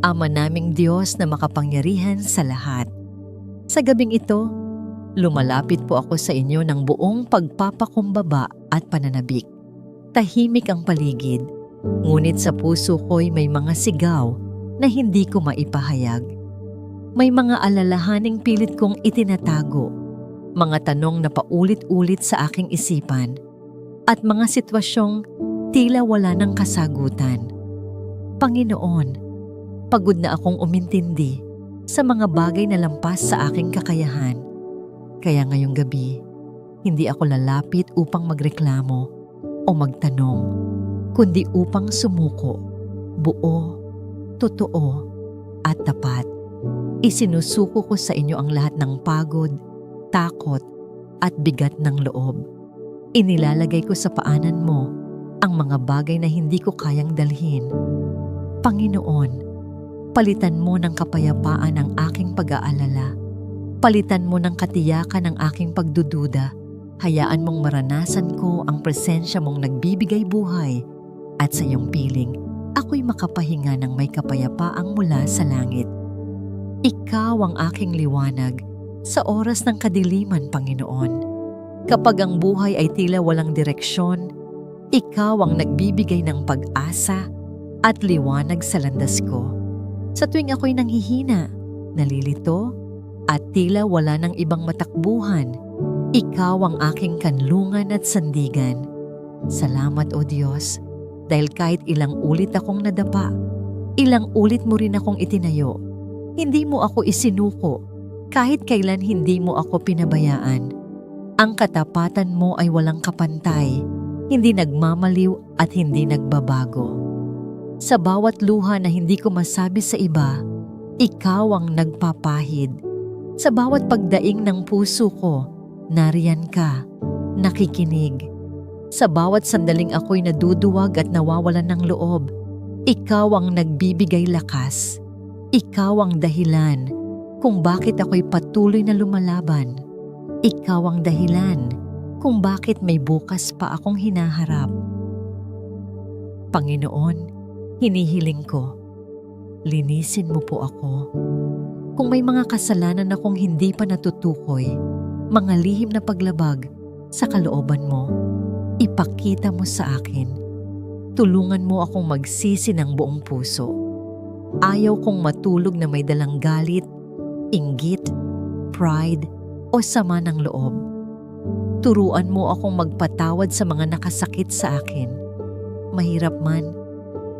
Ama naming Diyos na makapangyarihan sa lahat. Sa gabing ito, lumalapit po ako sa inyo ng buong pagpapakumbaba at pananabik. Tahimik ang paligid, ngunit sa puso ko'y may mga sigaw na hindi ko maipahayag. May mga alalahaning pilit kong itinatago, mga tanong na paulit-ulit sa aking isipan, at mga sitwasyong tila wala ng kasagutan. Panginoon, pagod na akong umintindi sa mga bagay na lampas sa aking kakayahan. Kaya ngayong gabi, hindi ako lalapit upang magreklamo o magtanong, kundi upang sumuko, buo, totoo, at tapat. Isinusuko ko sa inyo ang lahat ng pagod, takot, at bigat ng loob. Inilalagay ko sa paanan mo ang mga bagay na hindi ko kayang dalhin. Panginoon, palitan mo ng kapayapaan ang aking pag-aalala. Palitan mo ng katiyakan ang aking pagdududa. Hayaan mong maranasan ko ang presensya mong nagbibigay buhay at sa iyong piling, ako'y makapahinga ng may kapayapaang mula sa langit. Ikaw ang aking liwanag sa oras ng kadiliman, Panginoon. Kapag ang buhay ay tila walang direksyon, ikaw ang nagbibigay ng pag-asa at liwanag sa landas ko. Sa tuwing ako'y nanghihina, nalilito, at tila wala ng ibang matakbuhan, ikaw ang aking kanlungan at sandigan. Salamat o Diyos, dahil kahit ilang ulit akong nadapa, ilang ulit mo rin akong itinayo. Hindi mo ako isinuko, kahit kailan hindi mo ako pinabayaan. Ang katapatan mo ay walang kapantay, hindi nagmamaliw at hindi nagbabago. Sa bawat luha na hindi ko masabi sa iba, ikaw ang nagpapahid. Sa bawat pagdaing ng puso ko, nariyan ka, nakikinig. Sa bawat sandaling ako'y naduduwag at nawawalan ng loob, ikaw ang nagbibigay lakas. Ikaw ang dahilan kung bakit ako'y patuloy na lumalaban. Ikaw ang dahilan kung bakit may bukas pa akong hinaharap. Panginoon, hinihiling ko, linisin mo po ako. Kung may mga kasalanan akong hindi pa natutukoy, mga lihim na paglabag sa kalooban mo, ipakita mo sa akin. Tulungan mo akong magsisi ng buong puso. Ayaw kong matulog na may dalang galit, inggit, pride, o sama ng loob. Turuan mo akong magpatawad sa mga nakasakit sa akin. Mahirap man,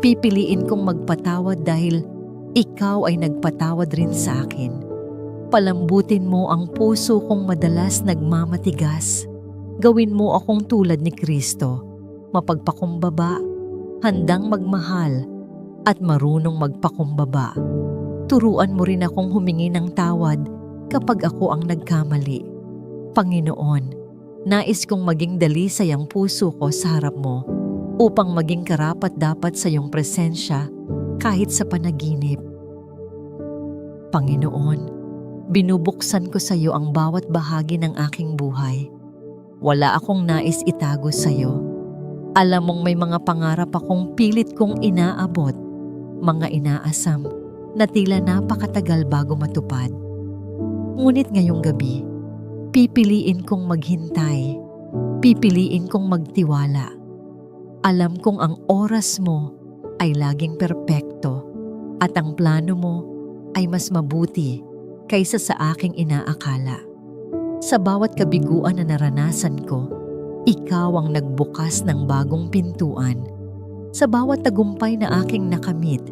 pipiliin kong magpatawad dahil ikaw ay nagpatawad rin sa akin. Palambutin mo ang puso kong madalas nagmamatigas. Gawin mo akong tulad ni Kristo, mapagpakumbaba, handang magmahal, at marunong magpakumbaba. Turuan mo rin akong humingi ng tawad kapag ako ang nagkamali. Panginoon, nais kong maging dalisay ang puso ko sa harap mo upang maging karapat dapat sa iyong presensya kahit sa panaginip. Panginoon, binubuksan ko sa iyo ang bawat bahagi ng aking buhay. Wala akong nais itago sa iyo. Alam mong may mga pangarap akong pilit kong inaabot, mga inaasam na tila napakatagal bago matupad. Ngunit ngayong gabi, pipiliin kong maghintay, pipiliin kong magtiwala. Alam kong ang oras mo ay laging perpekto at ang plano mo ay mas mabuti kaysa sa aking inaakala. Sa bawat kabiguan na naranasan ko, ikaw ang nagbukas ng bagong pintuan. Sa bawat tagumpay na aking nakamit,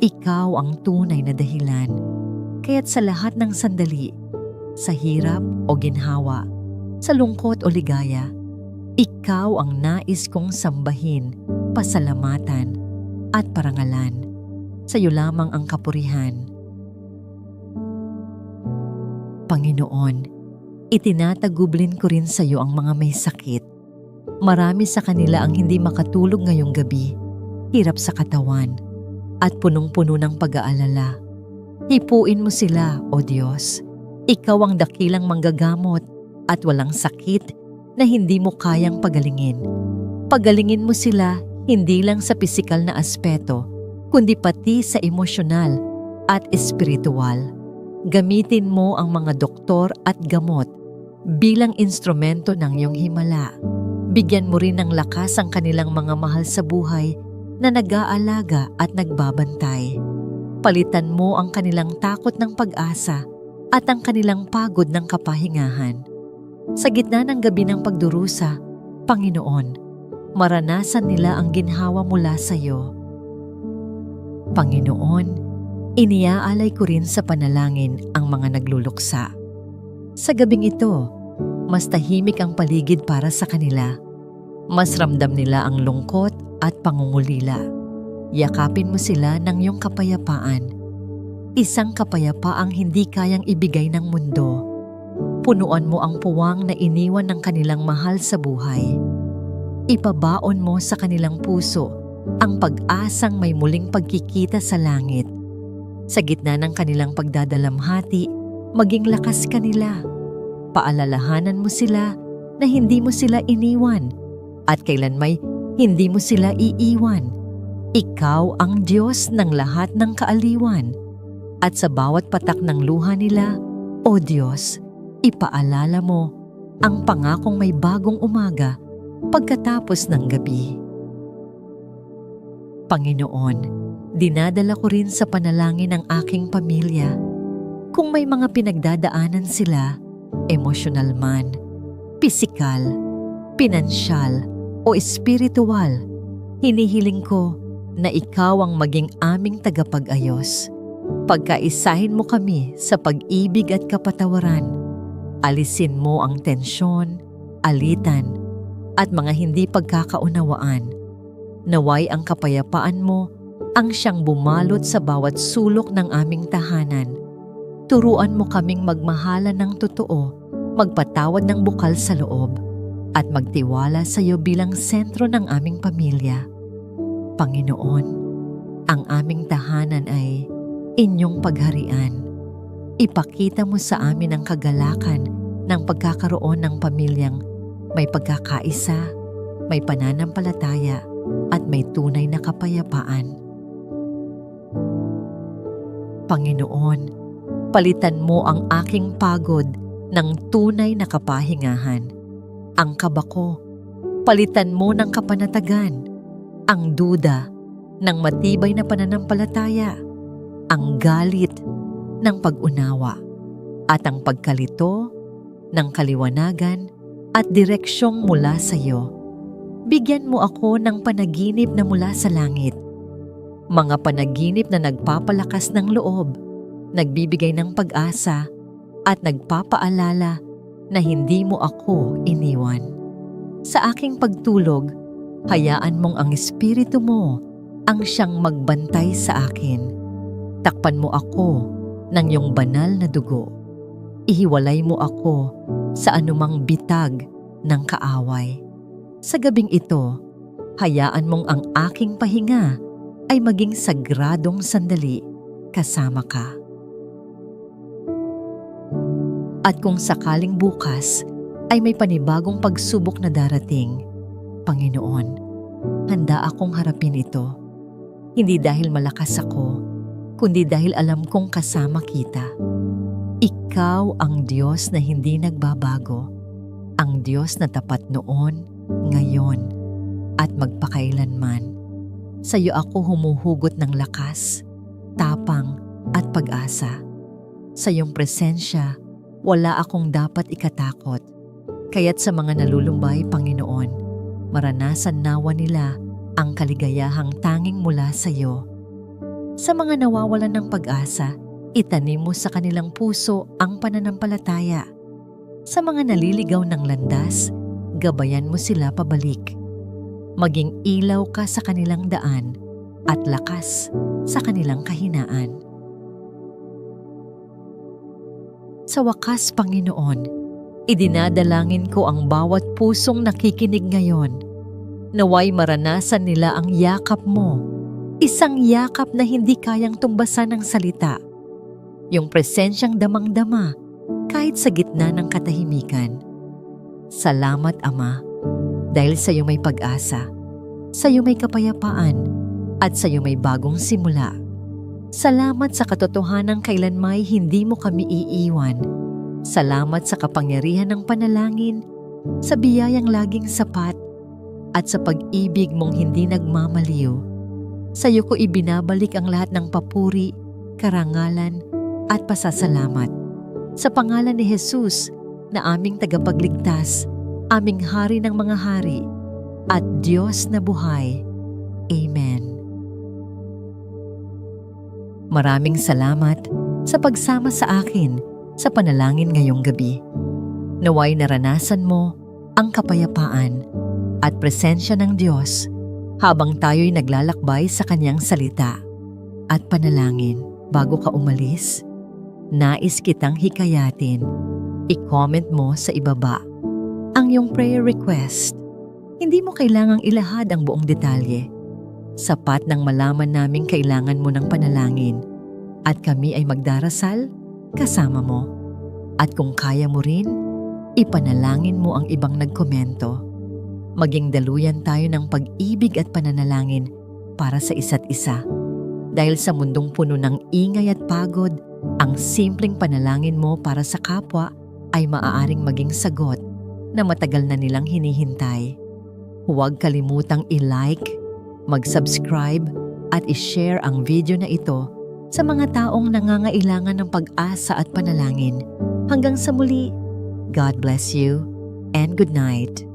ikaw ang tunay na dahilan. Kaya't sa lahat ng sandali, sa hirap o ginhawa, sa lungkot o ligaya, ikaw ang nais kong sambahin, pasalamatan, at parangalan. Sa iyo lamang ang kapurihan. Panginoon, itinatagublin ko rin sa iyo ang mga may sakit. Marami sa kanila ang hindi makatulog ngayong gabi, hirap sa katawan, at punong-puno ng pag-aalala. Hipuin mo sila, O Diyos. Ikaw ang dakilang manggagamot at walang sakit na hindi mo kayang pagalingin. Pagalingin mo sila hindi lang sa pisikal na aspeto, kundi pati sa emosyonal at espiritual. Gamitin mo ang mga doktor at gamot bilang instrumento ng iyong himala. Bigyan mo rin ng lakas ang kanilang mga mahal sa buhay na nag-aalaga at nagbabantay. Palitan mo ang kanilang takot ng pag-asa at ang kanilang pagod ng kapahingahan. Sa gitna ng gabi ng pagdurusa, Panginoon, maranasan nila ang ginhawa mula sa iyo. Panginoon, iniaalay ko rin sa panalangin ang mga nagluluksa. Sa gabing ito, mas tahimik ang paligid para sa kanila. Mas ramdam nila ang lungkot at pangungulila. Yakapin mo sila ng iyong kapayapaan. Isang kapayapaang hindi kayang ibigay ng mundo. Punuan mo ang puwang na iniwan ng kanilang mahal sa buhay. Ipabaon mo sa kanilang puso ang pag-asang may muling pagkikita sa langit. Sa gitna ng kanilang pagdadalamhati, maging lakas kanila. Paalalahanan mo sila na hindi mo sila iniwan at kailanmay hindi mo sila iiwan. Ikaw ang Diyos ng lahat ng kaaliwan. At sa bawat patak ng luha nila, O Diyos, ipaalala mo ang pangakong may bagong umaga pagkatapos ng gabi. Panginoon, dinadala ko rin sa panalangin ang aking pamilya. Kung may mga pinagdadaanan sila, emosyonal man, pisikal, pinansyal, o espiritual, hinihiling ko na ikaw ang maging aming tagapag-ayos. Pagkaisahin mo kami sa pag-ibig at kapatawaran. Alisin mo ang tensyon, alitan, at mga hindi pagkakaunawaan. Naway ang kapayapaan mo ang siyang bumalot sa bawat sulok ng aming tahanan. Turuan mo kaming magmahala ng totoo, magpatawad ng bukal sa loob, at magtiwala sa iyo bilang sentro ng aming pamilya. Panginoon, ang aming tahanan ay inyong pagharian. Ipakita mo sa amin ang kagalakan ng pagkakaroon ng pamilyang may pagkakaisa, may pananampalataya, at may tunay na kapayapaan. Panginoon, palitan mo ang aking pagod ng tunay na kapahingahan. Ang kabako, palitan mo ng kapanatagan. Ang duda ng matibay na pananampalataya. Ang galit ng pag-unawa. At ang pagkalito ng kaliwanagan at direksyong mula sa iyo. Bigyan mo ako ng panaginip na mula sa langit. Mga panaginip na nagpapalakas ng loob, nagbibigay ng pag-asa, at nagpapaalala na hindi mo ako iniwan. Sa aking pagtulog, hayaan mong ang espiritu mo ang siyang magbantay sa akin. Takpan mo ako ng iyong banal na dugo. Ihiwalay mo ako sa anumang bitag ng kaaway. Sa gabing ito, hayaan mong ang aking pahinga ay maging sagradong sandali kasama ka. At kung sakaling bukas ay may panibagong pagsubok na darating, Panginoon, handa akong harapin ito. Hindi dahil malakas ako, kundi dahil alam kong kasama kita. Ikaw ang Diyos na hindi nagbabago, ang Diyos na tapat noon, ngayon, at magpakailanman. Sa iyo ako humuhugot ng lakas, tapang at pag-asa. Sa iyong presensya, wala akong dapat ikatakot. Kaya't sa mga nalulumbay, Panginoon, maranasan nawa nila ang kaligayahang tanging mula sa iyo. Sa mga nawawalan ng pag-asa, itanim mo sa kanilang puso ang pananampalataya. Sa mga naliligaw ng landas, gabayan mo sila pabalik. Maging ilaw ka sa kanilang daan at lakas sa kanilang kahinaan. Sa wakas, Panginoon, idinadalangin ko ang bawat pusong nakikinig ngayon. Naway maranasan nila ang yakap mo, isang yakap na hindi kayang tumbasan ng salita. Yung presensyang damang-dama kahit sa gitna ng katahimikan. Salamat, Ama, dahil sa iyo may pag-asa, sa iyo may kapayapaan, at sa iyo may bagong simula. Salamat sa katotohanan kailanmay hindi mo kami iiwan. Salamat sa kapangyarihan ng panalangin, sa biyayang laging sapat, at sa pag-ibig mong hindi nagmamaliw. Sa iyo ko ibinabalik ang lahat ng papuri, karangalan, at pasasalamat. Sa pangalan ni Jesus na aming tagapagligtas, aming hari ng mga hari, at Diyos na buhay. Amen. Maraming salamat sa pagsama sa akin sa panalangin ngayong gabi. Naway naranasan mo ang kapayapaan at presensya ng Diyos habang tayo'y naglalakbay sa kanyang salita at panalangin bago ka umalis. Nais kitang hikayatin. I-comment mo sa ibaba ang iyong prayer request. Hindi mo kailangang ilahad ang buong detalye. Sapat nang malaman naming kailangan mo ng panalangin at kami ay magdarasal kasama mo. At kung kaya mo rin, ipanalangin mo ang ibang nagkomento. Maging daluyan tayo ng pag-ibig at pananalangin para sa isa't isa. Dahil sa mundong puno ng ingay at pagod, ang simpleng panalangin mo para sa kapwa ay maaaring maging sagot na matagal na nilang hinihintay. Huwag kalimutang i-like, mag-subscribe at i-share ang video na ito sa mga taong nangangailangan ng pag-asa at panalangin. Hanggang sa muli, God bless you and good night.